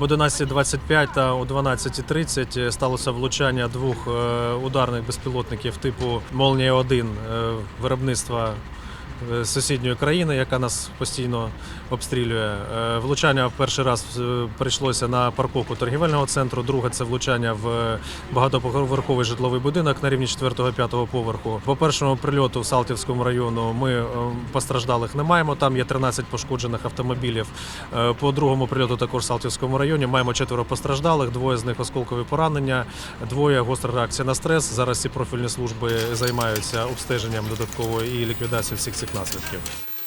Об 11.25 та о 12.30 сталося влучання двох е, ударних безпілотників типу Молнія 1 е, виробництва е, сусідньої країни, яка нас постійно обстрілює. Е, Влучання перший раз е, прийшлося на парковку торгівельного центру. Друге це влучання в багатоповерховий житловий будинок на рівні 4-5 поверху. По першому прильоту в Салтівському району ми постраждалих не маємо. Там є 13 пошкоджених автомобілів. По другому прильоту також в Салтівському районі маємо четверо постраждалих, двоє з них осколкові поранення, двоє гостра реакція на стрес. Зараз ці профільні служби займаються обстеженням додаткової і ліквідацією всіх цих наслідків.